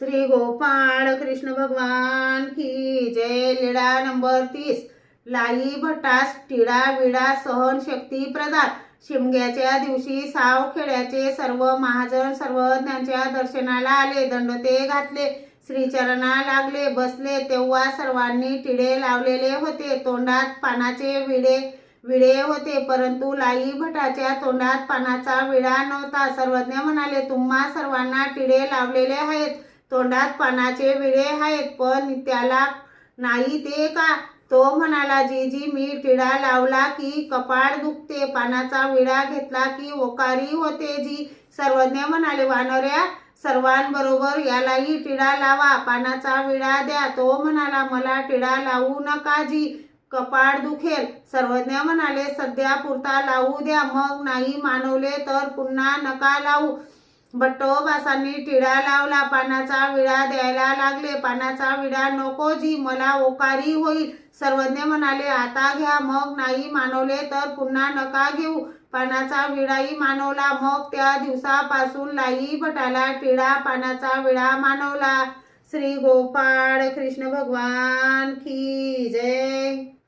श्री गोपाळ कृष्ण भगवान की जय लीळा नंबर तीस. लाई भटास टिडा विडा सहन शक्ती प्रदान शिमग्याच्या दिवशी साव खेड्याचे सर्व महाजन सर्वज्ञांच्या दर्शनाला आले दंडते घातले श्रीचरणा लागले बसले तेव्हा सर्वांनी टिडे लावलेले होते तोंडात पानाचे विडे विडे होते परंतु लाई भटाच्या तोंडात पानाचा विडा नव्हता. सर्वज्ञ म्हणाले तुम्हा सर्वांना टिडे लावलेले आहेत. तोंडात पानाचे विळे आहेत पण त्याला नाही ते का? तो म्हणाला जीजी मी टिडा लावला की कपाळ दुखते. पानाचा विळा घेतला की ओकारी होते जी. सर्वज्ञ म्हणाले वानऱ्या सर्वांबरोबर यालाही टिडा लावा. पानाचा विडा द्या. तो म्हणाला मला टिडा लावू नका जी. कपाळ दुखेल. सर्वज्ञ म्हणाले सध्या पुरता लावू द्या. मग नाही मानवले तर पुन्हा नका लावू. भट्टोबासांनी टिळा लावला पानाचा विडा द्यायला लागले. पानाचा विडा नको जी मला ओकारी होईल. सर्वज्ञ म्हणाले आता घ्या मग नाही मानवले तर पुन्हा नका घेऊ. पानाचा विडाही मानवला मग त्या दिवसापासून लाई भटाला टिडा पानाचा विडा मानवला. श्री गोपाळ कृष्ण भगवान की जय.